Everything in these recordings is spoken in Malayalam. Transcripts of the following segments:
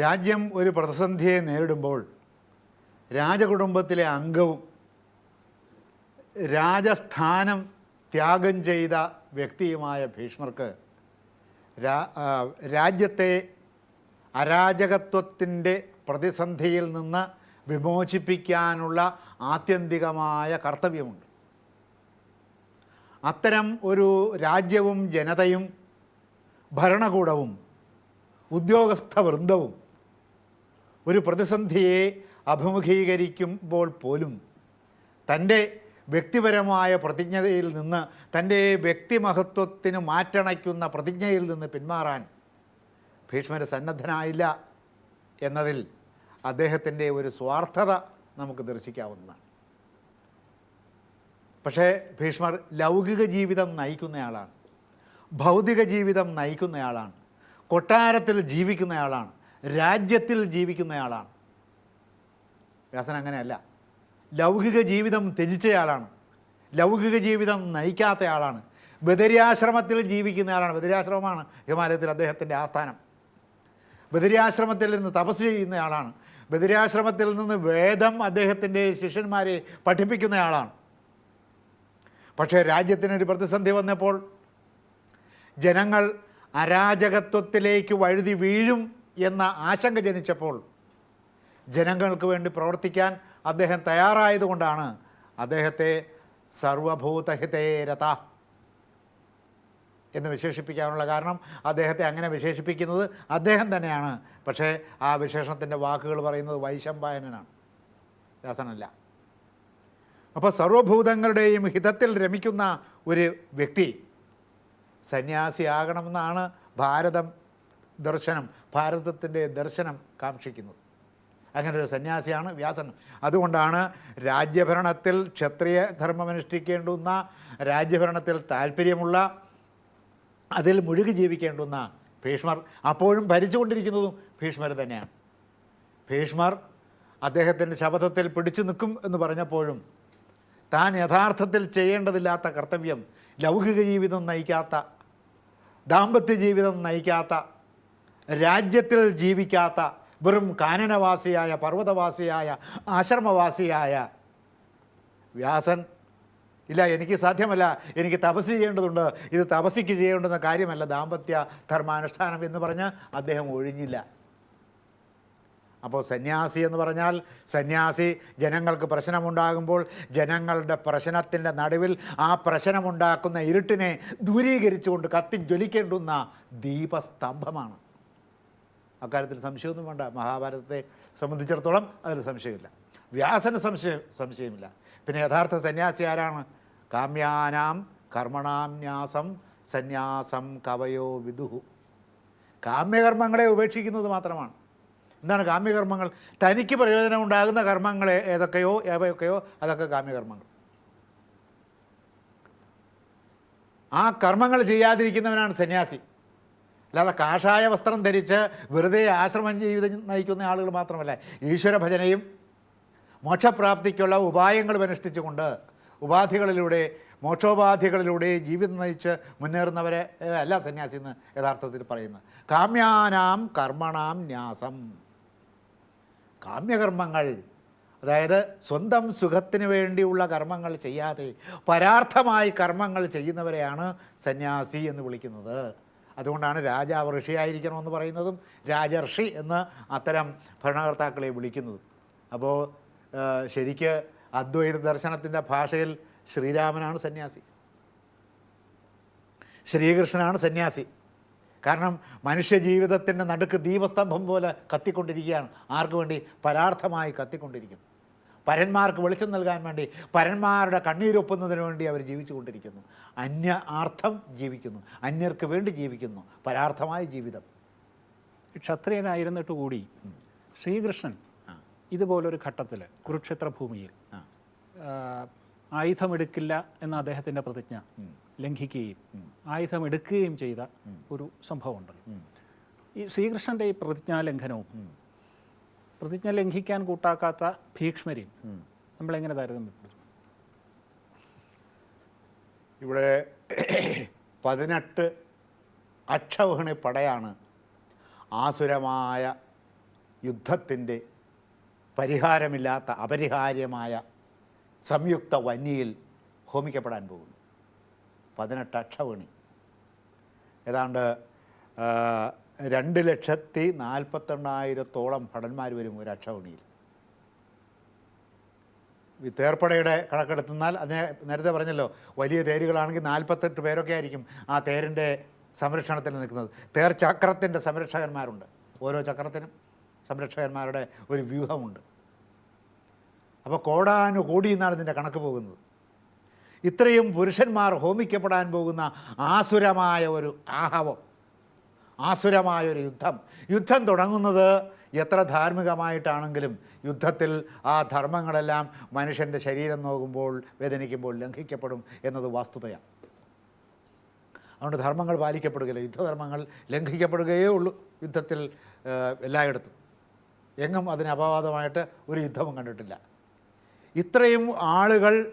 രാജ്യം ഒരു പ്രതിസന്ധിയെ നേരിടുമ്പോൾ രാജകുടുംബത്തിലെ അംഗവും രാജസ്ഥാനം ത്യാഗം ചെയ്ത വ്യക്തിയുമായ ഭീഷ്മർക്ക് രാജ്യത്തെ അരാജകത്വത്തിന്റെ പ്രതിസന്ധിയിൽ നിന്ന് വിമോചിപ്പിക്കാനുള്ള ആത്യന്തികമായ കർത്തവ്യമുണ്ട്. അത്തരം ഒരു രാജ്യവും ജനതയും ഭരണകൂടവും ഉദ്യോഗസ്ഥ വൃന്ദവും ഒരു പ്രതിസന്ധിയെ അഭിമുഖീകരിക്കുമ്പോൾ പോലും തന്റെ വ്യക്തിപരമായ പ്രതിജ്ഞതയിൽ നിന്ന് തന്റെ വ്യക്തിമഹത്വത്തിന് മാറ്റണയ്ക്കുന്ന പ്രതിജ്ഞയിൽ നിന്ന് പിന്മാറാൻ ഭീഷ്മര് സന്നദ്ധനായില്ല എന്നതിൽ അദ്ദേഹത്തിന്റെ ഒരു സ്വാർത്ഥത നമുക്ക് ദർശിക്കാവുന്നതാണ്. പക്ഷേ ഭീഷ്മർ ലൗകിക ജീവിതം നയിക്കുന്നയാളാണ് ഭൗതിക ജീവിതം നയിക്കുന്നയാളാണ് കൊട്ടാരത്തിൽ ജീവിക്കുന്നയാളാണ്. രാജ്യത്തിൽ ജീവിക്കുന്നയാളാണ്. വ്യാസൻ അങ്ങനെയല്ല. ലൗകിക ജീവിതം ത്യജിച്ചയാളാണ്. ലൗകിക ജീവിതം നയിക്കാത്തയാളാണ്. ബദരിയാശ്രമത്തിൽ ജീവിക്കുന്നയാളാണ്. ബദരിയാശ്രമമാണ് ഹിമാലയത്തിൽ അദ്ദേഹത്തിന്റെ ആസ്ഥാനം. ബദരിയാശ്രമത്തിൽ നിന്ന് തപസ് ചെയ്യുന്നയാളാണ്. ബദരിയാശ്രമത്തിൽ നിന്ന് വേദം അദ്ദേഹത്തിന്റെ ശിഷ്യന്മാരെ പഠിപ്പിക്കുന്നയാളാണ്. പക്ഷേ രാജ്യത്തിനൊരു പ്രതിസന്ധി വന്നപ്പോൾ ജനങ്ങൾ അരാജകത്വത്തിലേക്ക് വഴുതി വീഴും. എന്ന ആശങ്ക ജനിച്ചപ്പോൾ ജനങ്ങൾക്ക് വേണ്ടി പ്രവർത്തിക്കാൻ അദ്ദേഹം തയ്യാറായതുകൊണ്ടാണ് അദ്ദേഹത്തെ സർവഭൂതഹിതേ രഥ എന്ന് വിശേഷിപ്പിക്കാനുള്ള കാരണം അദ്ദേഹത്തെ അങ്ങനെ വിശേഷിപ്പിക്കുന്നത് അദ്ദേഹം തന്നെയാണ്. പക്ഷേ ആ വിശേഷണത്തിന്റെ വാക്കുകൾ പറയുന്നത് വൈശമ്പായനാണ് വ്യാസനല്ല. അപ്പോൾ സർവഭൂതങ്ങളുടെയും ഹിതത്തിൽ രമിക്കുന്ന ഒരു വ്യക്തി സന്യാസിയാകണമെന്നാണ് ഭാരതം ദർശനം ഭാരതത്തിന്റെ ദർശനം കാക്ഷിക്കുന്നത്. അങ്ങനെ ഒരു സന്യാസിയാണ് വ്യാസൻ. അതുകൊണ്ടാണ് രാജ്യഭരണത്തിൽ ക്ഷത്രിയ ധർമ്മമനുഷ്ഠിക്കേണ്ടുന്ന രാജ്യഭരണത്തിൽ താല്പര്യമുള്ള അതിൽ മുഴുകി ജീവിക്കേണ്ടുന്ന ഭീഷ്മർ അപ്പോഴും ഭരിച്ചുകൊണ്ടിരിക്കുന്നതും ഭീഷ്മർ തന്നെയാണ്. ഭീഷ്മർ അദ്ദേഹത്തിന്റെ ശബ്ദത്തിൽ പിടിച്ചു നിൽക്കും എന്ന് പറഞ്ഞപ്പോഴും താൻ യഥാർത്ഥത്തിൽ ചെയ്യേണ്ടതില്ലാത്ത കർത്തവ്യം ലൗകിക ജീവിതം നയിക്കാത്ത ദാമ്പത്യ ജീവിതം നയിക്കാത്ത രാജ്യത്തിൽ ജീവിക്കാത്ത വെറും കാനനവാസിയായ പർവതവാസിയായ ആശ്രമവാസിയായ വ്യാസൻ ഇല്ല എനിക്ക് സാധ്യമല്ല. എനിക്ക് തപസ് ചെയ്യേണ്ടതുണ്ട്. ഇത് തപസ്സിക്ക് ചെയ്യേണ്ടുന്ന കാര്യമല്ല. ദാമ്പത്യ ധർമാനുഷ്ഠാനം എന്ന് പറഞ്ഞ് അദ്ദേഹം ഒഴിഞ്ഞില്ല. അപ്പോൾ സന്യാസി എന്ന് പറഞ്ഞാൽ സന്യാസി ജനങ്ങൾക്ക് പ്രശ്നമുണ്ടാകുമ്പോൾ ജനങ്ങളുടെ പ്രശ്നത്തിന്റെ നടുവിൽ ആ പ്രശ്നമുണ്ടാക്കുന്ന ഇരുട്ടിനെ ദൂരീകരിച്ചുകൊണ്ട് കത്തി ജ്വലിക്കേണ്ടുന്ന ദീപസ്തംഭമാണ്. അക്കാര്യത്തിൽ സംശയമൊന്നും വേണ്ട. മഹാഭാരതത്തെ സംബന്ധിച്ചിടത്തോളം അതിൽ സംശയമില്ല. വ്യാസന് സംശയം സംശയമില്ല. പിന്നെ യഥാർത്ഥ സന്യാസി ആരാണ്? കാമ്യാനാം കർമ്മണാന്യാസം സന്യാസം കവയോ വിദുഹു. കാമ്യകർമ്മങ്ങളെ ഉപേക്ഷിക്കുന്നത് മാത്രമാണ്. എന്താണ് കാമ്യകർമ്മങ്ങൾ? തനിക്ക് പ്രയോജനം ഉണ്ടാകുന്ന കർമ്മങ്ങൾ ഏതൊക്കെയോ ഏവയൊക്കെയോ അതൊക്കെ കാമ്യകർമ്മങ്ങൾ. ആ കർമ്മങ്ങൾ ചെയ്യാതിരിക്കുന്നവനാണ് സന്യാസി. അല്ലാതെ കാഷായ വസ്ത്രം ധരിച്ച് വെറുതെ ആശ്രമം ജീവിതം നയിക്കുന്ന ആളുകൾ മാത്രമല്ല ഈശ്വര ഭജനയും മോക്ഷപ്രാപ്തിക്കുള്ള ഉപായങ്ങളും അനുഷ്ഠിച്ചുകൊണ്ട് ഉപാധികളിലൂടെ മോക്ഷോപാധികളിലൂടെ ജീവിതം നയിച്ച് മുന്നേറുന്നവരെ അല്ല സന്യാസി എന്ന് യഥാർത്ഥത്തിൽ പറയുന്നത്. കാമ്യാനാം കർമ്മണാം ന്യാസം. കാമ്യകർമ്മങ്ങൾ അതായത് സ്വന്തം സുഖത്തിന് വേണ്ടിയുള്ള കർമ്മങ്ങൾ ചെയ്യാതെ പരാർത്ഥമായി കർമ്മങ്ങൾ ചെയ്യുന്നവരെയാണ് സന്യാസി എന്ന് വിളിക്കുന്നത്. അതുകൊണ്ടാണ് രാജാവ് ഋഷിയായിരിക്കണമെന്ന് പറയുന്നതും രാജർഷി എന്ന് അത്തരം ഭരണകർത്താക്കളെ വിളിക്കുന്നതും. അപ്പോൾ ശരിക്ക് അദ്വൈത ദർശനത്തിന്റെ ഭാഷയിൽ ശ്രീരാമനാണ് സന്യാസി. ശ്രീകൃഷ്ണനാണ് സന്യാസി. കാരണം മനുഷ്യ ജീവിതത്തിന്റെ നടുക്ക് ദീപസ്തംഭം പോലെ കത്തിക്കൊണ്ടിരിക്കുകയാണ്. ആർക്കു വേണ്ടി? പരാർത്ഥമായി കത്തിക്കൊണ്ടിരിക്കുന്നു. പരന്മാർക്ക് വെളിച്ചം നൽകാൻ വേണ്ടി പരന്മാരുടെ കണ്ണീരൊപ്പുന്നതിന് വേണ്ടി അവർ ജീവിച്ചു കൊണ്ടിരിക്കുന്നു അന്യ ആർത്ഥം ജീവിക്കുന്നു. അന്യർക്ക് വേണ്ടി ജീവിക്കുന്നു. പരാർത്ഥമായ ജീവിതം. ക്ഷത്രിയനായിരുന്നിട്ട് കൂടി ശ്രീകൃഷ്ണൻ ഇതുപോലൊരു ഘട്ടത്തിൽ കുരുക്ഷേത്ര ഭൂമിയിൽ ആയുധമെടുക്കില്ല എന്ന അദ്ദേഹത്തിന്റെ പ്രതിജ്ഞ ലംഘിക്കുകയും ആയുധമെടുക്കുകയും ചെയ്ത ഒരു സംഭവമുണ്ടല്ലോ ഈ ശ്രീകൃഷ്ണന്റെ ഈ പ്രതിജ്ഞാലംഘനവും പ്രതിജ്ഞ ലംഘിക്കാൻ കൂട്ടാക്കാത്ത ഭീക്ഷ്മരെയും നമ്മളെങ്ങനെ താരതമ്യപ്പെടുത്തും? ഇവിടെ പതിനെട്ട് അക്ഷവഹിണി പടയാണ് ആസുരമായ യുദ്ധത്തിന്റെ പരിഹാരമില്ലാത്ത അപരിഹാര്യമായ സംയുക്ത വന്യയിൽ ഹോമിക്കപ്പെടാൻ പോകുന്നു. പതിനെട്ട് അക്ഷവണി ഏതാണ്ട് രണ്ട് ലക്ഷത്തി നാൽപ്പത്തെണ്ണായിരത്തോളം ഭടന്മാർ വരും ഒരു അക്ഷവണിയിൽ ഈ തേർപ്പടയുടെ കണക്കെടുത്തുന്നാൽ അതിനെ നേരത്തെ പറഞ്ഞല്ലോ വലിയ തേരുകളാണെങ്കിൽ നാൽപ്പത്തെട്ട് പേരൊക്കെ ആയിരിക്കും ആ തേരിന്റെ സംരക്ഷണത്തിൽ നിൽക്കുന്നത്. തേർ ചക്രത്തിന്റെ സംരക്ഷകന്മാരുണ്ട്. ഓരോ ചക്രത്തിനും സംരക്ഷകന്മാരുടെ ഒരു വ്യൂഹമുണ്ട്. അപ്പോൾ കോടാനുകൂടി എന്നാണ് ഇതിന്റെ കണക്ക് പോകുന്നത്. ഇത്രയും പുരുഷന്മാർ ഹോമിക്കപ്പെടാൻ പോകുന്ന ആസുരമായ ഒരു ആഹവം. ആസുരമായ ഒരു യുദ്ധം. യുദ്ധം തുടങ്ങുന്നത് എത്ര ധാർമ്മികമായിട്ടാണെങ്കിലും യുദ്ധത്തിൽ ആ ധർമ്മങ്ങളെല്ലാം മനുഷ്യന്റെ ശരീരം നോക്കുമ്പോൾ വേദനിക്കുമ്പോൾ ലംഘിക്കപ്പെടും എന്നത് വസ്തുതയാണ്. അതുകൊണ്ട് ധർമ്മങ്ങൾ പാലിക്കപ്പെടുകയില്ല. യുദ്ധധർമ്മങ്ങൾ ലംഘിക്കപ്പെടുകയേ ഉള്ളൂ യുദ്ധത്തിൽ എല്ലായിടത്തും. എങ്ങും അതിന് അപവാദമായിട്ട് ഒരു യുദ്ധവും കണ്ടിട്ടില്ല. ഇത്രയും ആളുകൾ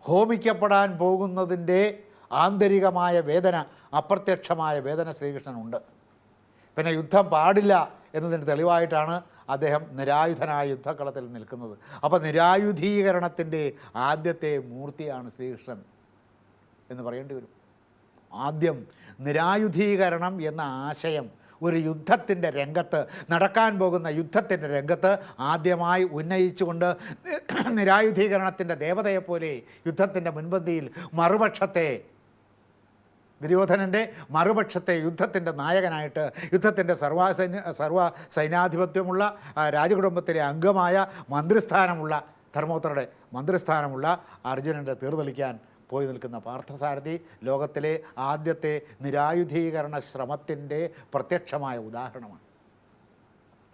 ഹോമിക്കപ്പെടാൻ പോകുന്നതിന്റെ ആന്തരികമായ വേദന അപ്രത്യക്ഷമായ വേദന ശ്രീകൃഷ്ണനുണ്ട്. പിന്നെ യുദ്ധം പാടില്ല എന്നതിന്റെ തെളിവായിട്ടാണ് അദ്ദേഹം നിരായുധനായ യുദ്ധക്കളത്തിൽ നിൽക്കുന്നത്. അപ്പോൾ നിരായുധീകരണത്തിന്റെ ആദ്യത്തെ മൂർത്തിയാണ് ശ്രീകൃഷ്ണൻ എന്ന് പറയേണ്ടി വരും. ആദ്യം നിരായുധീകരണം എന്ന ആശയം ഒരു യുദ്ധത്തിന്റെ രംഗത്ത് നടക്കാൻ പോകുന്ന യുദ്ധത്തിന്റെ രംഗത്ത് ആദ്യമായി ഉന്നയിച്ചുകൊണ്ട് നിരായുധീകരണത്തിന്റെ ദേവതയെപ്പോലെ യുദ്ധത്തിന്റെ മുൻപന്തിയിൽ മറുപക്ഷത്തെ ദുര്യോധനന്റെ മറുപക്ഷത്തെ യുദ്ധത്തിന്റെ നായകനായിട്ട് യുദ്ധത്തിന്റെ സർവാസൈന്യ സർവ സൈന്യാധിപത്യമുള്ള രാജകുടുംബത്തിലെ അംഗമായ മന്ത്രിസ്ഥാനമുള്ള ധർമ്മോത്തരുടെ മന്ത്രിസ്ഥാനമുള്ള അർജുനന്റെ തീർതെളിക്കാൻ പോയി നിൽക്കുന്ന പാർത്ഥസാരഥി ലോകത്തിലെ ആദ്യത്തെ നിരായുധീകരണ ശ്രമത്തിന്റെ പ്രത്യക്ഷമായ ഉദാഹരണമാണ്.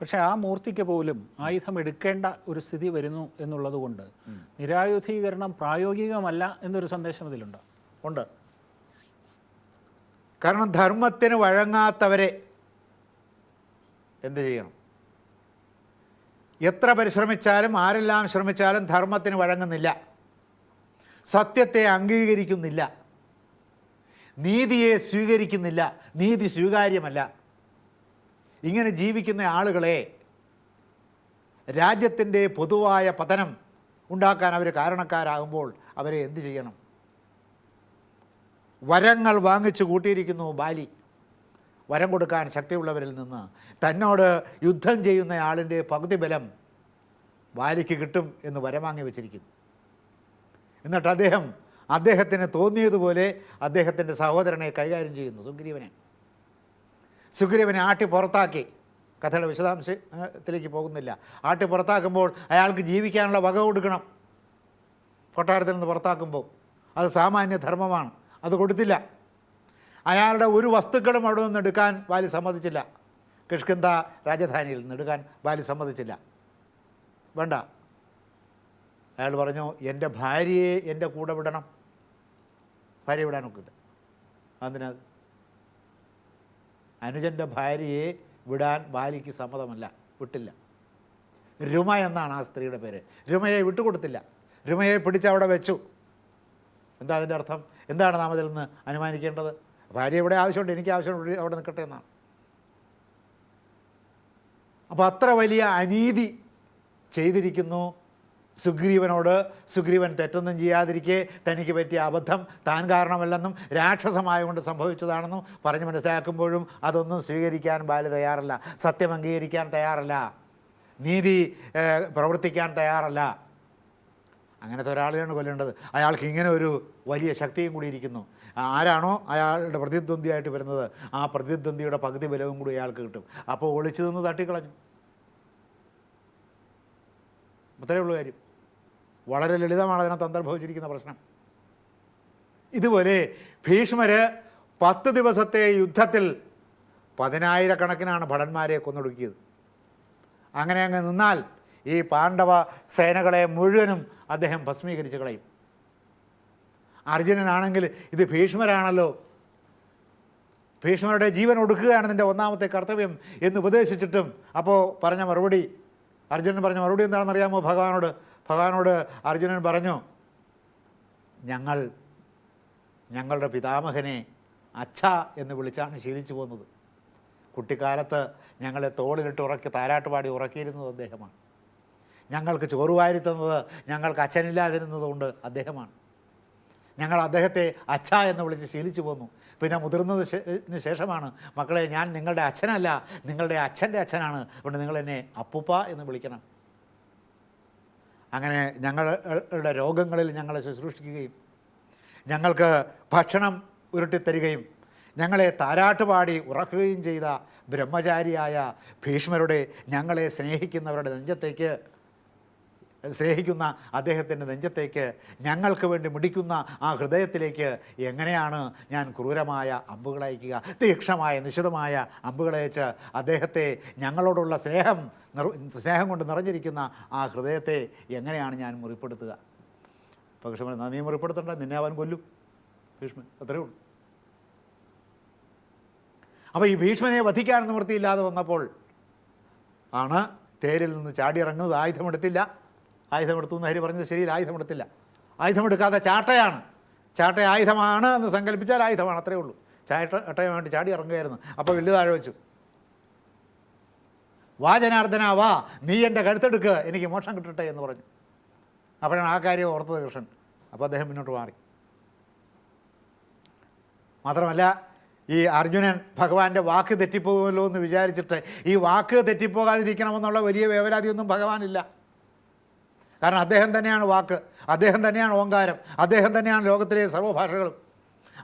പക്ഷേ ആ മൂർത്തിക്ക് പോലും ആയുധം എടുക്കേണ്ട ഒരു സ്ഥിതി വരുന്നു എന്നുള്ളത് കൊണ്ട് നിരായുധീകരണം പ്രായോഗികമല്ല എന്നൊരു സന്ദേശം ഇതിലുണ്ട് ഉണ്ട്. കാരണം ധർമ്മത്തിന് വഴങ്ങാത്തവരെ എന്ത് ചെയ്യണം? എത്ര പരിശ്രമിച്ചാലും ആരെല്ലാം ശ്രമിച്ചാലും ധർമ്മത്തിന് വഴങ്ങുന്നില്ല. സത്യത്തെ അംഗീകരിക്കുന്നില്ല. നീതിയെ സ്വീകരിക്കുന്നില്ല. നീതി സ്വീകാര്യമല്ല. ഇങ്ങനെ ജീവിക്കുന്ന ആളുകളെ രാജ്യത്തിന്റെ പൊതുവായ പതനം ഉണ്ടാക്കാൻ അവർ കാരണക്കാരാകുമ്പോൾ അവരെ എന്ത് ചെയ്യണം? വരങ്ങൾ വാങ്ങിച്ചു കൂട്ടിയിരിക്കുന്നു ബാലി. വരം കൊടുക്കാൻ ശക്തിയുള്ളവരിൽ നിന്ന്. തന്നോട് യുദ്ധം ചെയ്യുന്ന ആളിന്റെ പകുതി ബലം ബാലിക്ക് കിട്ടും എന്ന് വരം വാങ്ങി വെച്ചിരിക്കുന്നു. എന്നിട്ട് അദ്ദേഹം അദ്ദേഹത്തിന് തോന്നിയതുപോലെ അദ്ദേഹത്തിന്റെ സഹോദരനെ കൈകാര്യം ചെയ്യുന്നു സുഗ്രീവനെ. സുഗ്രീവനെ ആട്ടി പുറത്താക്കി. കഥയുടെ വിശദാംശത്തിലേക്ക് പോകുന്നില്ല. ആട്ടി പുറത്താക്കുമ്പോൾ അയാൾക്ക് ജീവിക്കാനുള്ള വക കൊടുക്കണം. കൊട്ടാരത്തിൽ നിന്ന് പുറത്താക്കുമ്പോൾ. അത് സാമാന്യ ധർമ്മമാണ്. അത് കൊടുത്തില്ല. അയാളുടെ ഒരു വസ്തുക്കളും അവിടെ നിന്ന് എടുക്കാൻ ബാലി സമ്മതിച്ചില്ല. കിഷ്കിന്ത രാജധാനിയിൽ നിന്ന് എടുക്കാൻ ബാലി സമ്മതിച്ചില്ല. വേണ്ട. അയാൾ പറഞ്ഞു എന്റെ ഭാര്യയെ എന്റെ കൂടെ വിടണം. ഭാര്യ വിടാൻ ഒക്കില്ല അതിനാ അനുജന്റെ ഭാര്യയെ വിടാൻ ബാലിക്ക് സമ്മതമല്ല. വിട്ടില്ല. രുമ എന്നാണ് ആ സ്ത്രീയുടെ പേര്. രുമയെ വിട്ടുകൊടുത്തില്ല. രുമയെ പിടിച്ച് അവിടെ വെച്ചു. എന്താ അതിന്റെ അർത്ഥം? എന്താണ് നാം അതിൽ നിന്ന് അനുമാനിക്കേണ്ടത്? ഭാര്യ ഇവിടെ ആവശ്യമുണ്ട് എനിക്ക് ആവശ്യമുണ്ട് അവിടെ നിൽക്കട്ടെ എന്നാണ്. അപ്പോൾ അത്ര വലിയ അനീതി ചെയ്തിരിക്കുന്നു സുഗ്രീവനോട്. സുഗ്രീവൻ തെറ്റൊന്നും ചെയ്യാതിരിക്കെ തനിക്ക് പറ്റിയ അബദ്ധം താൻ കാരണമല്ലെന്നും രാക്ഷസമായ കൊണ്ട് സംഭവിച്ചതാണെന്നും പറഞ്ഞ് മനസ്സിലാക്കുമ്പോഴും അതൊന്നും സ്വീകരിക്കാൻ ബാല തയ്യാറല്ല. സത്യം അംഗീകരിക്കാൻ തയ്യാറല്ല. നീതി പ്രവർത്തിക്കാൻ തയ്യാറല്ല. അങ്ങനത്തെ ഒരാളെയാണ് കൊല്ലേണ്ടത്. അയാൾക്ക് ഇങ്ങനെ ഒരു വലിയ ശക്തിയും കൂടി ഇരിക്കുന്നു. ആരാണോ അയാളുടെ പ്രതിദ്വന്ദ്വിയായിട്ട് വരുന്നത് ആ പ്രതിദ്വന്ദ്വിയുടെ പകുതി ബലവും കൂടി അയാൾക്ക് കിട്ടും. അപ്പോൾ ഒളിച്ചു നിന്ന് തട്ടിക്കളഞ്ഞു. അത്രയേ ഉള്ളൂ കാര്യം. വളരെ ലളിതമാണ് അതിനകത്ത് അന്തർഭവിച്ചിരിക്കുന്ന പ്രശ്നം. ഇതുപോലെ ഭീഷ്മര് പത്ത് ദിവസത്തെ യുദ്ധത്തിൽ പതിനായിരക്കണക്കിനാണ് ഭടന്മാരെ കൊന്നൊടുക്കിയത്. അങ്ങനെ അങ്ങ് നിന്നാൽ ഈ പാണ്ഡവ സേനകളെ മുഴുവനും അദ്ദേഹം ഭസ്മീകരിച്ച് കളയും. അർജുനനാണെങ്കിൽ ഇത് ഭീഷ്മരാണല്ലോ. ഭീഷ്മരുടെ ജീവൻ ഒടുക്കുകയാണ് നിന്റെ ഒന്നാമത്തെ കർത്തവ്യം എന്ന് ഉപദേശിച്ചിട്ടും അപ്പോൾ പറഞ്ഞ മറുപടി അർജുനൻ പറഞ്ഞ മറുപടി എന്താണെന്നറിയാമോ ഭഗവാനോട്? ഭഗവാനോട് അർജുനൻ പറഞ്ഞു ഞങ്ങൾ ഞങ്ങളുടെ പിതാമഹനെ അച്ഛ എന്ന് വിളിച്ചാണ് ശീലിച്ചു പോകുന്നത്. കുട്ടിക്കാലത്ത് ഞങ്ങളെ തോളിലിട്ട് ഉറക്കി താരാട്ടുപാടി ഉറക്കിയിരുന്നത് അദ്ദേഹമാണ്. ഞങ്ങൾക്ക് ചോറ് വാരി തന്നത് ഞങ്ങൾക്ക് അച്ഛനില്ലാതിരുന്നത് കൊണ്ട് അദ്ദേഹമാണ്. ഞങ്ങൾ അദ്ദേഹത്തെ അച്ഛ എന്ന് വിളിച്ച് ശീലിച്ചു പോന്നു. പിന്നെ മുതിർന്നതിന് ശേഷമാണ് മക്കളെ ഞാൻ നിങ്ങളുടെ അച്ഛനല്ല നിങ്ങളുടെ അച്ഛന്റെ അച്ഛനാണ് അതുകൊണ്ട് നിങ്ങൾ എന്നെ അപ്പുപ്പ എന്ന് വിളിക്കണം. അങ്ങനെ ഞങ്ങളുടെ രോഗങ്ങളിൽ ഞങ്ങളെ ശുശ്രൂഷിക്കുകയും ഞങ്ങൾക്ക് ഭക്ഷണം ഉരുട്ടിത്തരികയും ഞങ്ങളെ താരാട്ടുപാടി ഉറക്കുകയും ചെയ്ത ബ്രഹ്മചാരിയായ ഭീഷ്മരുടെ ഞങ്ങളെ സ്നേഹിക്കുന്നവരുടെ നെഞ്ചത്തേക്ക് സ്നേഹിക്കുന്ന അദ്ദേഹത്തിന്റെ നെഞ്ചത്തേക്ക് ഞങ്ങൾക്ക് വേണ്ടി മുടിക്കുന്ന ആ ഹൃദയത്തിലേക്ക് എങ്ങനെയാണ് ഞാൻ ക്രൂരമായ അമ്പുകൾ അയക്കുക? തീക്ഷമായ നിശിതമായ അമ്പുകളയച്ച് അദ്ദേഹത്തെ ഞങ്ങളോടുള്ള സ്നേഹം സ്നേഹം കൊണ്ട് നിറഞ്ഞിരിക്കുന്ന ആ ഹൃദയത്തെ എങ്ങനെയാണ് ഞാൻ മുറിപ്പെടുത്തുക? പക്ഷേ നീ മുറിപ്പെടുത്തണ്ട നിന്നെ അവൻ കൊല്ലും. ഭീഷ്മൻ അത്രയേ ഉള്ളൂ. അപ്പോൾ ഈ ഭീഷ്മനെ വധിക്കാൻ നിവൃത്തിയില്ലാതെ വന്നപ്പോൾ ആണ് തേരിൽ നിന്ന് ചാടിയിറങ്ങുന്നത് ആയുധമെടുത്തില്ല. ആയുധമെടുത്തു എന്ന് ഹരി പറഞ്ഞത് ശരിയിൽ ആയുധമെടുത്തില്ല. ആയുധമെടുക്കാതെ ചാട്ടയാണ്. ചാട്ട ആയുധമാണ് എന്ന് സങ്കല്പിച്ചാൽ ആയുധമാണ് അത്രയേ ഉള്ളൂ. ചാട്ട വേണ്ടി ചാടി ഇറങ്ങുകയായിരുന്നു. അപ്പോൾ വലിയ താഴെ വെച്ചു. വാ ജനാർദ്ദന വാ നീ എന്റെ കഴുത്തെടുക്ക് എനിക്ക് മോഷം കിട്ടട്ടെ എന്ന് പറഞ്ഞു. അപ്പോഴാണ് ആ കാര്യം ഓർത്തത് കൃഷ്ണൻ. അപ്പോൾ അദ്ദേഹം മുന്നോട്ട് മാറി. മാത്രമല്ല ഈ അർജുനൻ ഭഗവാന്റെ വാക്ക് തെറ്റിപ്പോകുമല്ലോ എന്ന് വിചാരിച്ചിട്ട് ഈ വാക്ക് തെറ്റിപ്പോകാതിരിക്കണമെന്നുള്ള വലിയ വേവലാതിയൊന്നും ഭഗവാനില്ല. കാരണം അദ്ദേഹം തന്നെയാണ് വാക്ക്. അദ്ദേഹം തന്നെയാണ് ഓങ്കാരം. അദ്ദേഹം തന്നെയാണ് ലോകത്തിലെ സർവഭാഷകളും.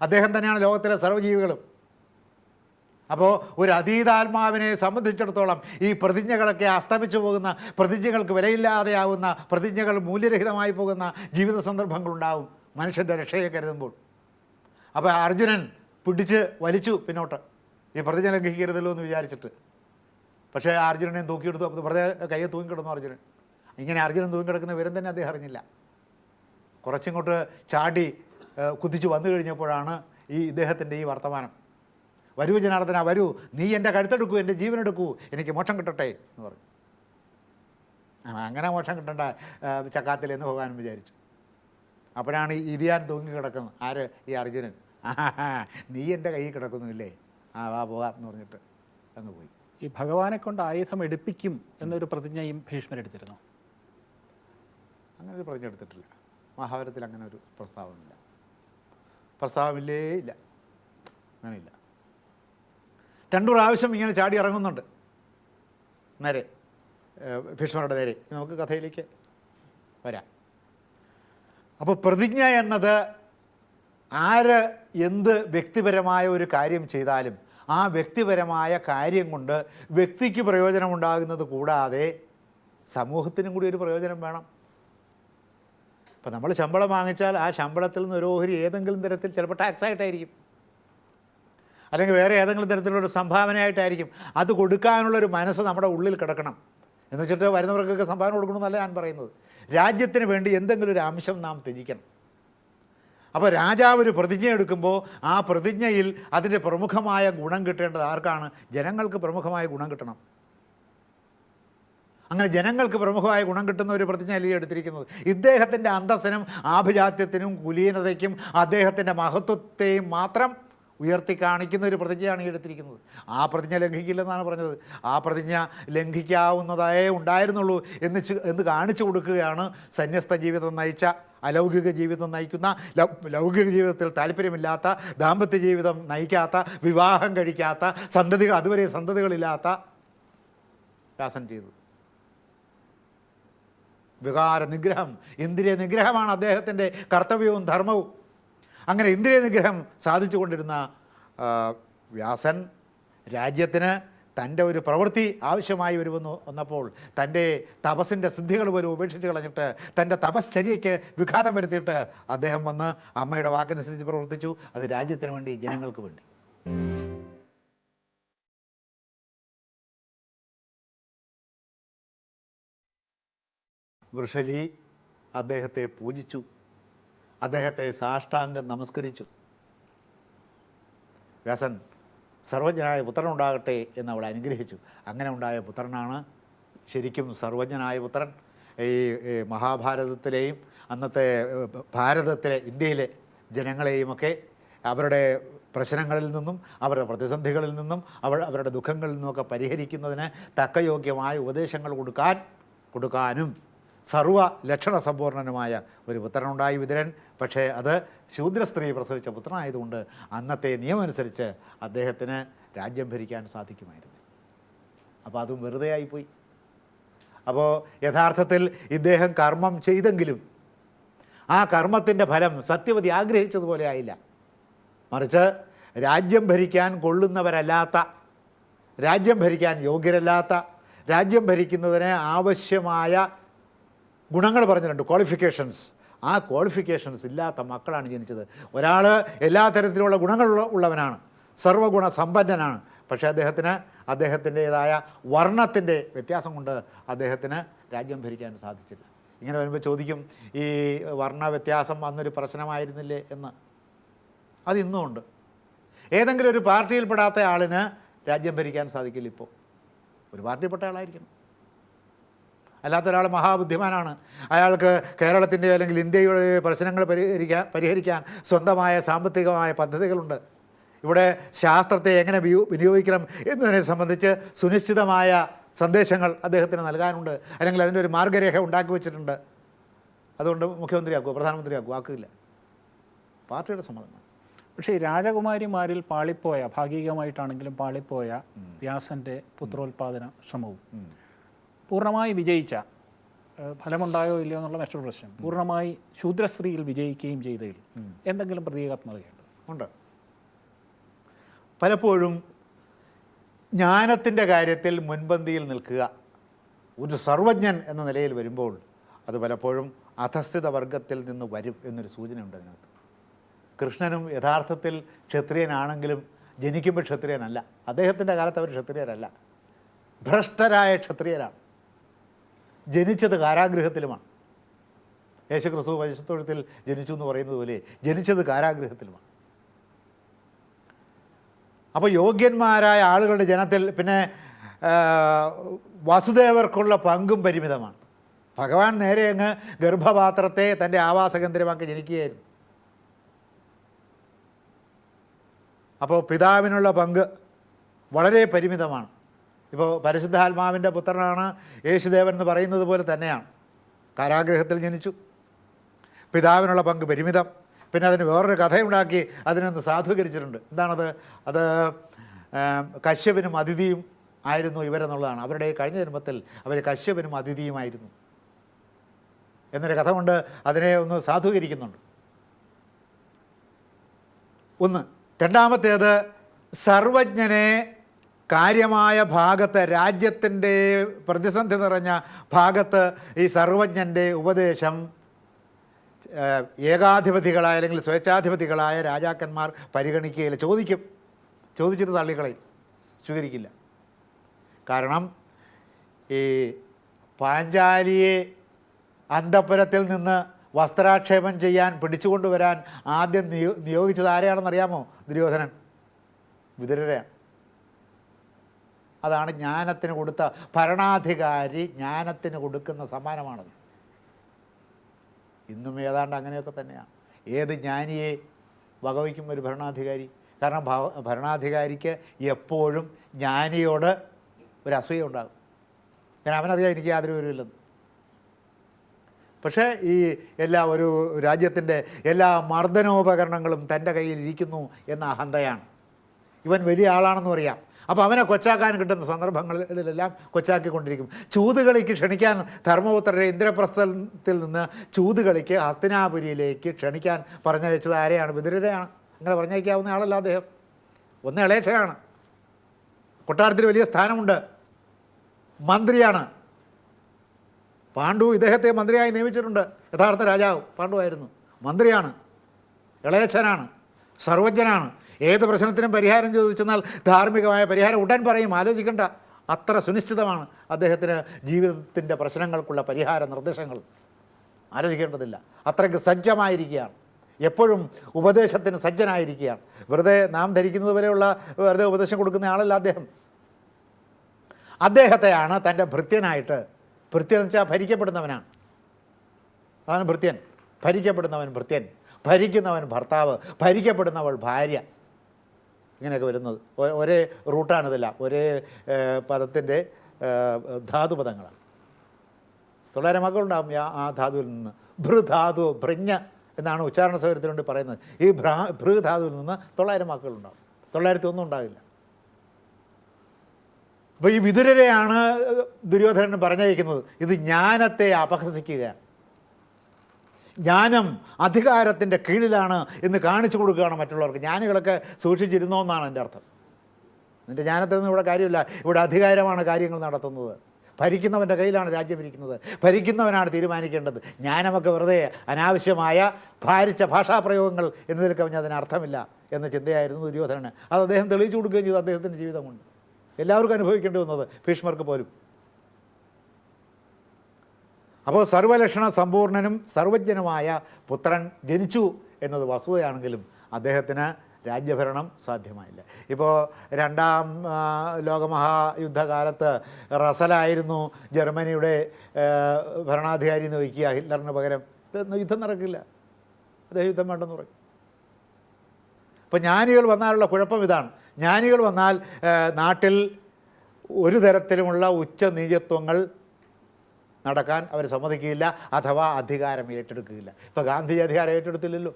അദ്ദേഹം തന്നെയാണ് ലോകത്തിലെ സർവജീവികളും. അപ്പോൾ ഒരു അതീതാത്മാവിനെ സംബന്ധിച്ചിടത്തോളം ഈ പ്രതിജ്ഞകളൊക്കെ അസ്തമിച്ചു പോകുന്ന പ്രതിജ്ഞകൾക്ക് വിലയില്ലാതെയാവുന്ന പ്രതിജ്ഞകൾ മൂല്യരഹിതമായി പോകുന്ന ജീവിത സന്ദർഭങ്ങളുണ്ടാവും മനുഷ്യന്റെ രക്ഷയെ കരുതുമ്പോൾ. അപ്പോൾ അർജുനൻ പിടിച്ച് വലിച്ചു പിന്നോട്ട്. ഈ പ്രതിജ്ഞ ലംഘിക്കരുതല്ലോ എന്ന് വിചാരിച്ചിട്ട്. പക്ഷേ അർജുനനെ തൂക്കിയെടുത്തു. അപ്പോൾ വെറുതെ കയ്യെ തൂങ്ങിക്കിടന്നു അർജുനൻ. ഇങ്ങനെ അർജുനൻ തൂങ്ങിക്കിടക്കുന്ന വിവരം തന്നെ അദ്ദേഹം അറിഞ്ഞില്ല. കുറച്ചിങ്ങോട്ട് ചാടി കുതിച്ചു വന്നു കഴിഞ്ഞപ്പോഴാണ് ഈ ഇദ്ദേഹത്തിന്റെ ഈ വർത്തമാനം. വരൂ ജനാർദ്ദന വരൂ. നീ എന്റെ കഴുത്തെടുക്കൂ എന്റെ ജീവൻ എടുക്കൂ എനിക്ക് മോക്ഷം കിട്ടട്ടെ എന്ന് പറഞ്ഞു. അങ്ങനെ മോക്ഷം കിട്ടണ്ട ചക്കാത്തിൽ എന്ന് ഭഗവാൻ വിചാരിച്ചു. അപ്പോഴാണ് ഈ ഇതിയാൻ തൂങ്ങി കിടക്കുന്നത് ആര്? ഈ അർജുനൻ. നീ എന്റെ കയ്യിൽ കിടക്കുന്നില്ലേ? ആ വാ പോകാം എന്ന് പറഞ്ഞിട്ട് അങ്ങ് പോയി. ഈ ഭഗവാനെ കൊണ്ട് ആയുധം എടുപ്പിക്കും എന്നൊരു പ്രതിജ്ഞയും ഭീഷ്മരെടുത്തിരുന്നു അങ്ങനെ ഒരു പ്രതിജ്ഞ എടുത്തിട്ടില്ല മഹാഭാരതത്തിൽ അങ്ങനെ ഒരു പ്രസ്താവമില്ല. പ്രസ്താവമില്ലേ ഇല്ല. അങ്ങനെയില്ല. രണ്ടു പ്രാവശ്യം ഇങ്ങനെ ചാടി ഇറങ്ങുന്നുണ്ട്. നേരെ ഭീഷ്മരുടെ നേരെ. നമുക്ക് കഥയിലേക്ക് വരാം. അപ്പോൾ പ്രതിജ്ഞ എന്നത് ആര് എന്ത് വ്യക്തിപരമായ ഒരു കാര്യം ചെയ്താലും ആ വ്യക്തിപരമായ കാര്യം കൊണ്ട് വ്യക്തിക്ക് പ്രയോജനമുണ്ടാകുന്നത് കൂടാതെ സമൂഹത്തിനും കൂടി ഒരു പ്രയോജനം വേണം. ഇപ്പം നമ്മൾ ശമ്പളം വാങ്ങിച്ചാൽ ആ ശമ്പളത്തിൽ നിന്ന് ഒരു ഓഹരി ഏതെങ്കിലും തരത്തിൽ ചിലപ്പോൾ ടാക്സ് ആയിട്ടായിരിക്കും. അല്ലെങ്കിൽ വേറെ ഏതെങ്കിലും തരത്തിലുള്ള സംഭാവനയായിട്ടായിരിക്കും. അത് കൊടുക്കാനുള്ളൊരു മനസ്സ് നമ്മുടെ ഉള്ളിൽ കിടക്കണം. എന്ന് വെച്ചിട്ട് വരുന്നവർക്കൊക്കെ സംഭാവന കൊടുക്കണമെന്നല്ല ഞാൻ പറയുന്നത്. രാജ്യത്തിന് വേണ്ടി എന്തെങ്കിലും ഒരു അംശം നാം ത്യജിക്കണം. അപ്പോൾ രാജാവ് ഒരു പ്രതിജ്ഞ എടുക്കുമ്പോൾ ആ പ്രതിജ്ഞയിൽ അതിന്റെ പ്രമുഖമായ ഗുണം കിട്ടേണ്ടത് ആർക്കാണ്? ജനങ്ങൾക്ക് പ്രമുഖമായ ഗുണം കിട്ടണം. അങ്ങനെ ജനങ്ങൾക്ക് പ്രമുഖമായ ഗുണം കിട്ടുന്ന ഒരു പ്രതിജ്ഞയല്ലേ എടുത്തിരിക്കുന്നത്? ഇദ്ദേഹത്തിന്റെ അന്തസ്സിനും ആഭിജാത്യത്തിനും കുലീനതയ്ക്കും അദ്ദേഹത്തിന്റെ മഹത്വത്തെയും മാത്രം ഉയർത്തി കാണിക്കുന്ന ഒരു പ്രതിജ്ഞയാണ് ഈ എടുത്തിരിക്കുന്നത്. ആ പ്രതിജ്ഞ ലംഘിക്കില്ലെന്നാണ് പറഞ്ഞത്. ആ പ്രതിജ്ഞ ലംഘിക്കാവുന്നതായേ ഉണ്ടായിരുന്നുള്ളൂ എന്ന് എന്ന് കാണിച്ചു കൊടുക്കുകയാണ് സന്യസ്ത ജീവിതം നയിച്ച അലൗകിക ജീവിതം നയിക്കുന്ന ലൗകിക ജീവിതത്തിൽ താല്പര്യമില്ലാത്ത ദാമ്പത്യ ജീവിതം നയിക്കാത്ത വിവാഹം കഴിക്കാത്ത സന്തതികൾ അതുവരെ സന്തതികളില്ലാത്ത വ്യാസൻ ചെയ്തത്. വികാര നിഗ്രഹം ഇന്ദ്രിയ നിഗ്രഹമാണ് അദ്ദേഹത്തിന്റെ കർത്തവ്യവും ധർമ്മവും. അങ്ങനെ ഇന്ദ്രിയ നിഗ്രഹം സാധിച്ചു കൊണ്ടിരുന്ന വ്യാസൻ രാജ്യത്തിന് തന്റെ ഒരു പ്രവൃത്തി ആവശ്യമായി വരുമെന്ന് വന്നപ്പോൾ തന്റെ തപസ്സിന്റെ സിദ്ധികൾ പോലും ഉപേക്ഷിച്ച് കളഞ്ഞിട്ട് തന്റെ തപശ്ചര്യയ്ക്ക് വിഘാതം വരുത്തിയിട്ട് അദ്ദേഹം വന്ന് അമ്മയുടെ വാക്കനുസരിച്ച് പ്രവർത്തിച്ചു. അത് രാജ്യത്തിന് വേണ്ടി ജനങ്ങൾക്ക് വേണ്ടി. വൃഷലി അദ്ദേഹത്തെ പൂജിച്ചു. അദ്ദേഹത്തെ സാഷ്ടാംഗം നമസ്കരിച്ചു. വ്യാസൻ സർവജ്ഞനായ പുത്രനുണ്ടാകട്ടെ എന്ന് അവൾ അനുഗ്രഹിച്ചു. അങ്ങനെ ഉണ്ടായ പുത്രനാണ് ശരിക്കും സർവജ്ഞനായ പുത്രൻ. ഈ മഹാഭാരതത്തിലെയും അന്നത്തെ ഭാരതത്തിലെ ഇന്ത്യയിലെ ജനങ്ങളെയുമൊക്കെ അവരുടെ പ്രശ്നങ്ങളിൽ നിന്നും അവരുടെ പ്രതിസന്ധികളിൽ നിന്നും അവർ അവരുടെ ദുഃഖങ്ങളിൽ നിന്നുമൊക്കെ പരിഹരിക്കുന്നതിന് തക്കയോഗ്യമായ ഉപദേശങ്ങൾ കൊടുക്കാൻ കൊടുക്കാനും സർവ ലക്ഷണ സമ്പൂർണനുമായ ഒരു പുത്രനുണ്ടായി വിതുരൻ. പക്ഷേ അത് ശൂദ്ര സ്ത്രീ പ്രസവിച്ച പുത്രനായതുകൊണ്ട് അന്നത്തെ നിയമമനുസരിച്ച് അദ്ദേഹത്തിന് രാജ്യം ഭരിക്കാൻ സാധിക്കുമായിരുന്നു. അപ്പോൾ അതും വെറുതെ ആയിപ്പോയി അപ്പോൾ യഥാർത്ഥത്തിൽ ഇദ്ദേഹം കർമ്മം ചെയ്തെങ്കിലും ആ കർമ്മത്തിന്റെ ഫലം സത്യവതി ആഗ്രഹിച്ചതുപോലെ ആയില്ല. മറിച്ച് രാജ്യം ഭരിക്കാൻ കൊള്ളുന്നവരല്ലാത്ത രാജ്യം ഭരിക്കാൻ യോഗ്യരല്ലാത്ത രാജ്യം ഭരിക്കുന്നതിന് ആവശ്യമായ ഗുണങ്ങൾ പറഞ്ഞിട്ടുണ്ട് ക്വാളിഫിക്കേഷൻസ് ആ ക്വാളിഫിക്കേഷൻസ് ഇല്ലാത്ത മക്കളാണ് ജനിച്ചത്. ഒരാൾ എല്ലാ തരത്തിലുള്ള ഗുണങ്ങളുള്ള ഉള്ളവനാണ്. സർവഗുണ സമ്പന്നനാണ്. പക്ഷേ അദ്ദേഹത്തിന് അദ്ദേഹത്തിന്റേതായ വർണത്തിന്റെ വ്യത്യാസം കൊണ്ട് അദ്ദേഹത്തിന് രാജ്യം ഭരിക്കാൻ സാധിച്ചില്ല. ഇങ്ങനെ വരുമ്പോൾ ചോദിക്കും ഈ വർണ വ്യത്യാസം അന്നൊരു പ്രശ്നമായിരുന്നില്ലേ? എന്ന്. അത് ഇന്നും ഉണ്ട്. ഏതെങ്കിലും ഒരു പാർട്ടിയിൽപ്പെടാത്ത ആളിന് രാജ്യം ഭരിക്കാൻ സാധിക്കില്ല ഇപ്പോൾ ഒരു പാർട്ടിയിൽപ്പെട്ട ആളായിരിക്കണം. അല്ലാത്ത ഒരാൾ മഹാബുദ്ധിമാനാണ്. അയാൾക്ക് കേരളത്തിന്റെ അല്ലെങ്കിൽ ഇന്ത്യയുടെ പ്രശ്നങ്ങൾ പരിഹരിക്കാൻ പരിഹരിക്കാൻ സ്വന്തമായ സാമ്പത്തികമായ പദ്ധതികളുണ്ട്. ഇവിടെ ശാസ്ത്രത്തെ എങ്ങനെ വിനിയോഗിക്കണം എന്നതിനെ സംബന്ധിച്ച് സുനിശ്ചിതമായ സന്ദേശങ്ങൾ അദ്ദേഹത്തിന് നൽകാനുണ്ട്. അല്ലെങ്കിൽ അതിന്റെ ഒരു മാർഗരേഖ ഉണ്ടാക്കി വെച്ചിട്ടുണ്ട്. അതുകൊണ്ട് മുഖ്യമന്ത്രിയാക്കുക പ്രധാനമന്ത്രിയാക്കുക ആക്കില്ല പാർട്ടിയുടെ സമ്മതമാണ്. പക്ഷേ രാജകുമാരിമാരിൽ പാളിപ്പോയ ഭാഗികമായിട്ടാണെങ്കിലും പാളിപ്പോയ വ്യാസന്റെ പുത്രോത്പാദന ശ്രമവും. പൂർണമായി വിജയിച്ച ഫലമുണ്ടായോ ഇല്ലയോ എന്നുള്ള മറ്റൊരു പ്രശ്നം. പൂർണമായി ശൂദ്രസ്ത്രീയിൽ വിജയിക്കുകയും ചെയ്തതിൽ എന്തെങ്കിലും പ്രതീകാത്മകതയുണ്ട്? ഉണ്ട്. പലപ്പോഴും ജ്ഞാനത്തിന്റെ കാര്യത്തിൽ മുൻപന്തിയിൽ നിൽക്കുക ഒരു സർവജ്ഞൻ എന്ന നിലയിൽ വരുമ്പോൾ അത് പലപ്പോഴും അധസ്ഥിത വർഗത്തിൽ നിന്ന് വരും എന്നൊരു സൂചനയുണ്ട് അതിനകത്ത്. കൃഷ്ണനും യഥാർത്ഥത്തിൽ ക്ഷത്രിയനാണെങ്കിലും ജനിക്കുമ്പോൾ ക്ഷത്രിയനല്ല. അദ്ദേഹത്തിന്റെ കാലത്ത് അവർ ക്ഷത്രിയരല്ല. ഭ്രഷ്ടരായ ക്ഷത്രിയരാണ്. ജനിച്ചത് കാരാഗ്രഹത്തിലുമാണ്. യേശുക്രിസ്തു വശത്തൊഴുത്തിൽ ജനിച്ചു എന്ന് പറയുന്നത് പോലെ ജനിച്ചത് കാരാഗ്രഹത്തിലുമാണ്. അപ്പോൾ യോഗ്യന്മാരായ ആളുകളുടെ ജനത്തിൽ പിന്നെ വസുദേവർക്കുള്ള പങ്കും പരിമിതമാണ്. ഭഗവാൻ നേരെ അങ്ങ് ഗർഭപാത്രത്തെ തന്റെ ആവാസകേന്ദ്രമാക്കി ജനിക്കുകയായിരുന്നു. അപ്പോൾ പിതാവിനുള്ള പങ്ക് വളരെ പരിമിതമാണ്. ഇപ്പോൾ പരിശുദ്ധാത്മാവിന്റെ പുത്രനാണ് യേശുദേവൻ എന്ന് പറയുന്നത് പോലെ തന്നെയാണ്. കാരാഗ്രഹത്തിൽ ജനിച്ചു. പിതാവിനുള്ള പങ്ക് പരിമിതം. പിന്നെ അതിന് വേറൊരു കഥയുണ്ടാക്കി അതിനൊന്ന് സാധൂകരിച്ചിട്ടുണ്ട്. എന്താണത്? അത് കശ്യപനും അതിഥിയും ആയിരുന്നു ഇവരെന്നുള്ളതാണ്. അവരുടെ കഴിഞ്ഞ ജന്മത്തിൽ അവർ കശ്യപനും അതിഥിയുമായിരുന്നു എന്നൊരു കഥ കൊണ്ട് അതിനെ ഒന്ന് സാധൂകരിക്കുന്നുണ്ട്. ഒന്ന് രണ്ടാമത്തേത് സർവജ്ഞനെ കാര്യമായ ഭാഗത്ത് രാജ്യത്തിന്റെ പ്രതിസന്ധി നിറഞ്ഞ ഭാഗത്ത് ഈ സർവജ്ഞന്റെ ഉപദേശം ഏകാധിപതികളായ അല്ലെങ്കിൽ സ്വേച്ഛാധിപതികളായ രാജാക്കന്മാർ പരിഗണിക്കുകയില്ല ചോദിക്കും. ചോദിച്ചിട്ട് തള്ളിക്കളയും. സ്വീകരിക്കില്ല. കാരണം ഈ പാഞ്ചാലിയെ അന്തപുരത്തിൽ നിന്ന് വസ്ത്രാക്ഷേപം ചെയ്യാൻ പിടിച്ചുകൊണ്ടുവരാൻ ആദ്യം നിയോ നിയോഗിച്ചത് ആരെയാണെന്നറിയാമോ? ദുര്യോധനൻ. വിതുരരെയാണ്. അതാണ് ജ്ഞാനത്തിന് കൊടുത്ത ഭരണാധികാരി ജ്ഞാനത്തിന് കൊടുക്കുന്ന സമ്മാനമാണത്. ഇന്നും ഏതാണ്ട് അങ്ങനെയൊക്കെ തന്നെയാണ്. ഏത് ജ്ഞാനിയെ വകവയ്ക്കും ഒരു ഭരണാധികാരി? കാരണം ഭരണാധികാരിക്ക് എപ്പോഴും ജ്ഞാനിയോട് ഒരു അസൂയ ഉണ്ടാകും. കാരണം അവനറിയാം എനിക്ക് യാതൊരു വിവരമില്ലെന്ന് പക്ഷേ ഈ എല്ലാ ഒരു രാജ്യത്തിന്റെ എല്ലാ മർദ്ദനോപകരണങ്ങളും തന്റെ കയ്യിൽ ഇരിക്കുന്നു എന്ന അഹന്തയാണ്. ഇവൻ വലിയ ആളാണെന്ന് അറിയാം അപ്പോൾ അവനെ കൊച്ചാക്കാൻ കിട്ടുന്ന സന്ദർഭങ്ങളിലെല്ലാം കൊച്ചാക്കിക്കൊണ്ടിരിക്കും. ചൂതുകളിക്ക് ക്ഷണിക്കാൻ ധർമ്മപുത്രരെ ഇന്ദ്രപ്രസ്ഥത്തിൽ നിന്ന് ചൂതുകളിക്ക് ഹസ്തിനാപുരിയിലേക്ക് ക്ഷണിക്കാൻ പറഞ്ഞയച്ചത് ആരെയാണ്? ബിദുരരെയാണ്. അങ്ങനെ പറഞ്ഞയക്കാവുന്ന ആളല്ല അദ്ദേഹം. ഒന്ന് ഇളയച്ചനാണ്. കൊട്ടാരത്തിൽ വലിയ സ്ഥാനമുണ്ട്. മന്ത്രിയാണ്. പാണ്ഡു ഇദ്ദേഹത്തെ മന്ത്രിയായി നിയമിച്ചിട്ടുണ്ട്. യഥാർത്ഥ രാജാവ് പാണ്ഡുവായിരുന്നു മന്ത്രിയാണ്. ഇളയച്ചനാണ്. സർവജ്ഞനാണ്. ഏത് പ്രശ്നത്തിനും പരിഹാരം ചോദിച്ചെന്നാൽ ധാർമ്മികമായ പരിഹാരം ഉടൻ പറയും. ആലോചിക്കേണ്ട. അത്ര സുനിശ്ചിതമാണ് അദ്ദേഹത്തിന് ജീവിതത്തിന്റെ പ്രശ്നങ്ങൾക്കുള്ള പരിഹാര നിർദ്ദേശങ്ങൾ. ആലോചിക്കേണ്ടതില്ല. അത്രയ്ക്ക് സജ്ജമായിരിക്കുകയാണ്. എപ്പോഴും ഉപദേശത്തിന് സജ്ജനായിരിക്കുകയാണ്. വെറുതെ നാം ധരിക്കുന്നത് പോലെയുള്ള വെറുതെ ഉപദേശം കൊടുക്കുന്ന ആളല്ല അദ്ദേഹം. അദ്ദേഹത്തെയാണ് തന്റെ ഭൃത്യനായിട്ട് ഭൃത്യൻ എന്ന് വെച്ചാൽ ഭരിക്കപ്പെടുന്നവനാണ്. അതാണ് ഭൃത്യൻ. ഭരിക്കപ്പെടുന്നവൻ ഭൃത്യൻ. ഭരിക്കുന്നവൻ ഭർത്താവ്. ഭരിക്കപ്പെടുന്നവൾ ഭാര്യ. ഇങ്ങനെയൊക്കെ വരുന്നത്. ഒരേ റൂട്ടാണിതെല്ലാം ഒരേ പദത്തിന്റെ ധാതുപദങ്ങളാണ് തൊള്ളായിരം മക്കളുണ്ടാകും ആ ധാതുവിൽ നിന്ന്. ഭൃധാതു ഭൃഞ്ഞ എന്നാണ് ഉച്ചാരണ സൗകര്യത്തിനുണ്ട് പറയുന്നത്. ഈ ഭ്രാ ഭൃധാതുവിൽ നിന്ന് തൊള്ളായിരം വാക്കുകളുണ്ടാകും തൊള്ളായിരത്തി ഒന്നും ഉണ്ടാകില്ല അപ്പോൾ ഈ വിതുരരെയാണ് ദുര്യോധനൻ പറഞ്ഞയക്കുന്നത്. ഇത് ജ്ഞാനത്തെ അപഹസിക്കുകയാണ്. ജ്ഞാനം അധികാരത്തിന്റെ കീഴിലാണ് എന്ന് കാണിച്ചു കൊടുക്കുകയാണ് മറ്റുള്ളവർക്ക്. ജ്ഞാനികളൊക്കെ സൂക്ഷിച്ചിരുന്നോ എന്നാണ് എന്റെ അർത്ഥം. നിന്റെ ജ്ഞാനത്തിൽ ഇവിടെ കാര്യമില്ല. ഇവിടെ അധികാരമാണ് കാര്യങ്ങൾ നടത്തുന്നത്. ഭരിക്കുന്നവന്റെ കയ്യിലാണ് രാജ്യം ഇരിക്കുന്നത്. ഭരിക്കുന്നവനാണ് തീരുമാനിക്കേണ്ടത്. ജ്ഞാനമൊക്കെ വെറുതെ അനാവശ്യമായ ഭാരിച്ച ഭാഷാപ്രയോഗങ്ങൾ എന്നതിൽ കവിഞ്ഞ് അതിന് അർത്ഥമില്ല എന്ന ചിന്തയായിരുന്നു ദുര്യോധനന്. അത് അദ്ദേഹം തെളിയിച്ചു കൊടുക്കുകയും ചെയ്തു. അദ്ദേഹത്തിന്റെ ജീവിതം കൊണ്ട്. എല്ലാവർക്കും അനുഭവിക്കേണ്ടി വന്നത് ഭീഷ്മർക്ക് പോലും. അപ്പോൾ സർവലക്ഷണ സമ്പൂർണനും സർവജ്ഞനുമായ പുത്രൻ ജനിച്ചു എന്നത് വസ്തുതയാണെങ്കിലും അദ്ദേഹത്തിന് രാജ്യഭരണം സാധ്യമായില്ല. ഇപ്പോൾ രണ്ടാം ലോകമഹായുദ്ധകാലത്ത് റസലായിരുന്നു ജർമ്മനിയുടെ ഭരണാധികാരി എന്ന് വയ്ക്കുക ഹിറ്റ്ലറിന് പകരം. യുദ്ധം നടക്കില്ല. അദ്ദേഹം യുദ്ധം വേണ്ടെന്ന് പറയും. അപ്പോൾ ജ്ഞാനികൾ വന്നാലുള്ള കുഴപ്പം ഇതാണ്. ജ്ഞാനികൾ വന്നാൽ നാട്ടിൽ ഒരു തരത്തിലുമുള്ള ഉച്ച നീചത്വങ്ങൾ നടക്കാൻ അവർ സമ്മതിക്കുകയില്ല അഥവാ അധികാരം ഏറ്റെടുക്കുകയില്ല. ഇപ്പോൾ ഗാന്ധി അധികാരം ഏറ്റെടുത്തില്ലല്ലോ.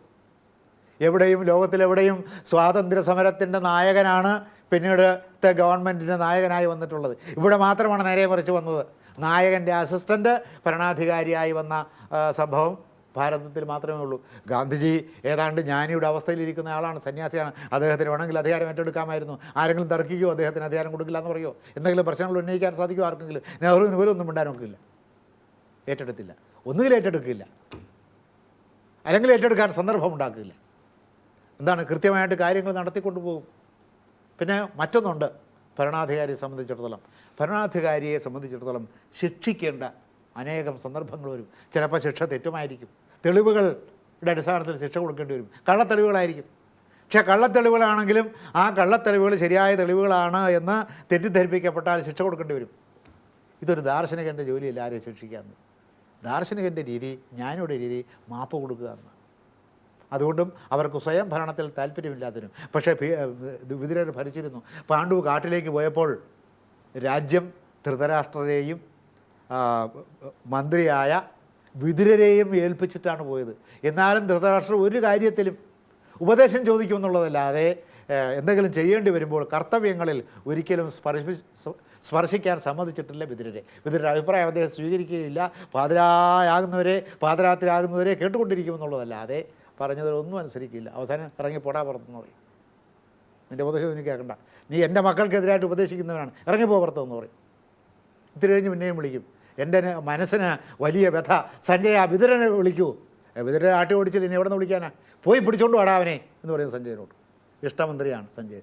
എവിടെയും ലോകത്തിലെവിടെയും സ്വാതന്ത്ര്യ സമരത്തിന്റെ നായകനാണ് പിന്നീടത്തെ ഗവൺമെന്റിന്റെ നായകനായി വന്നിട്ടുള്ളത്. ഇവിടെ മാത്രമാണ് നേരെ മറിച്ച് വന്നത്. നായകന്റെ അസിസ്റ്റന്റ് ഭരണാധികാരിയായി വന്ന സംഭവം ഭാരതത്തിൽ മാത്രമേ ഉള്ളൂ. ഗാന്ധിജി ഏതാണ്ട് ജ്ഞാനിയുടെ അവസ്ഥയിലിരിക്കുന്ന ആളാണ് സന്യാസിയാണ്. അദ്ദേഹത്തിന് വേണമെങ്കിൽ അധികാരം ഏറ്റെടുക്കാമായിരുന്നു. ആരെങ്കിലും തർക്കിക്കുമോ അദ്ദേഹത്തിന് അധികാരം കൊടുക്കില്ല എന്ന് പറയുമോ എന്തെങ്കിലും പ്രശ്നങ്ങൾ ഉന്നയിക്കാൻ സാധിക്കുമോ ആർക്കെങ്കിലും? നെഹ്റുവിന് പോലും ഒന്നും മിണ്ടാൻ നോക്കില്ല ഏറ്റെടുത്തില്ല. ഒന്നുകിൽ ഏറ്റെടുക്കില്ല. അല്ലെങ്കിൽ ഏറ്റെടുക്കാൻ സന്ദർഭം ഉണ്ടാക്കില്ല എന്താണ്? കൃത്യമായിട്ട് കാര്യങ്ങൾ നടത്തിക്കൊണ്ടു പോകും പിന്നെ മറ്റൊന്നുണ്ട്. ഭരണാധികാരിയെ സംബന്ധിച്ചിടത്തോളം. ഭരണാധികാരിയെ സംബന്ധിച്ചിടത്തോളം ശിക്ഷിക്കേണ്ട അനേകം സന്ദർഭങ്ങൾ വരും. ചിലപ്പോൾ ശിക്ഷ തെറ്റുമായിരിക്കും. തെളിവുകളുടെ അടിസ്ഥാനത്തിൽ ശിക്ഷ കൊടുക്കേണ്ടി വരും. കള്ളത്തെളിവുകളായിരിക്കും. പക്ഷേ കള്ളത്തെളിവുകളാണെങ്കിലും ആ കള്ളത്തെളിവുകൾ ശരിയായ തെളിവുകളാണ് എന്ന് തെറ്റിദ്ധരിപ്പിക്കപ്പെട്ടാൽ ശിക്ഷ കൊടുക്കേണ്ടി വരും. ഇതൊരു ദാർശനികന്റെ ജോലിയല്ല ആരെയും ശിക്ഷിക്കാമെന്ന് ദാർശനികന്റെ രീതി ജ്ഞാനിയുടെ രീതി മാപ്പ് കൊടുക്കുക എന്ന് അതുകൊണ്ടും അവർക്ക് സ്വയം ഭരണത്തിൽ താല്പര്യമില്ലാത്തതിനും. പക്ഷേ വിതുരർ ഭരിച്ചിരുന്നു. പാണ്ഡു കാട്ടിലേക്ക് പോയപ്പോൾ രാജ്യം ധൃതരാഷ്ട്രരെയും മന്ത്രിയായ വിതുരരെയും ഏൽപ്പിച്ചിട്ടാണ് പോയത്. എന്നാലും ധൃതരാഷ്ട്രം ഒരു കാര്യത്തിലും ഉപദേശം ചോദിക്കുമെന്നുള്ളതല്ലാതെ എന്തെങ്കിലും ചെയ്യേണ്ടി വരുമ്പോൾ കർത്തവ്യങ്ങളിൽ ഒരിക്കലും സ്പർശി സ്പർശിക്കാൻ സമ്മതിച്ചിട്ടില്ല വിതുരരെ വിതുരരുടെ അഭിപ്രായം അദ്ദേഹം സ്വീകരിക്കുകയില്ല. പാതിരായാകുന്നവരെ പാതിരാത്രിയാകുന്നവരെ കേട്ടുകൊണ്ടിരിക്കുമെന്നുള്ളതല്ലാതെ പറഞ്ഞതിലൊന്നും അനുസരിക്കില്ല. അവസാനം ഇറങ്ങി പോടാ പുറത്തെന്ന് പറയും. നിന്റെ ഉപദേശം എനിക്ക് കേൾക്കണ്ട. നീ എന്റെ മക്കൾക്കെതിരായിട്ട് ഉപദേശിക്കുന്നവനാണ്. ഇറങ്ങി പോ പുറത്തെന്ന് പറയും. ഇത്തിരി കഴിഞ്ഞ് പിന്നെയും വിളിക്കും. എന്റെ മനസ്സിന് വലിയ വ്യഥ. സഞ്ജയ വിതുരനെ വിളിക്കൂ. "ഏ, വിതുരനെ ആട്ടി ഓടിച്ചില്ല. ഇനി എവിടെ നിന്ന് വിളിക്കാനാ? പോയി പിടിച്ചോണ്ട് വാടാ അവനെ എന്ന് പറയും സഞ്ജയനോട്. ഇഷ്ടമന്ത്രിയാണ് സഞ്ജയൻ.